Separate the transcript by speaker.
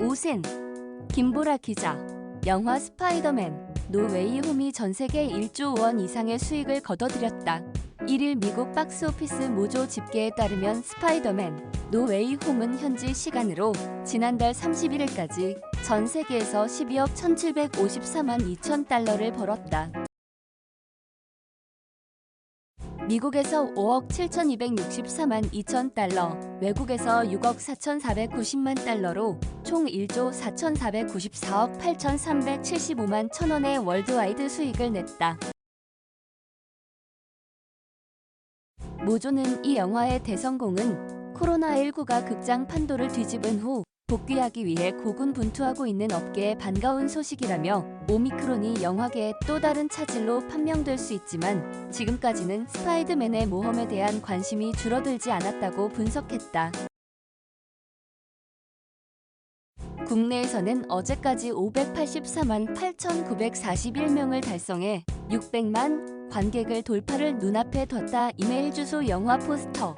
Speaker 1: 오센 김보라 기자 영화 스파이더맨 노웨이 홈이 전 세계 1조 원 이상의 수익을 거둬들였다. 1일 미국 박스오피스 모조 집계에 따르면 스파이더맨 노웨이 홈은 현지 시간으로 지난달 31일까지 전 세계에서 12억 1754만 2천 달러를 벌었다. 미국에서 5억 7,264만 2천 달러, 외국에서 6억 4,490만 달러로 총 1조 4,494억 8,375만 천 원의 월드와이드 수익을 냈다. 모조는 이 영화의 대성공은 코로나19가 극장 판도를 뒤집은 후 복귀하기 위해 고군분투하고 있는 업계의 반가운 소식이라며 오미크론이 영화계의 또 다른 차질로 판명될 수 있지만 지금까지는 스파이드맨의 모험에 대한 관심이 줄어들지 않았다고 분석했다. 국내에서는 어제까지 584만 8,941명을 달성해 600만 관객을 돌파를 눈앞에 뒀다. 이메일 주소 영화 포스터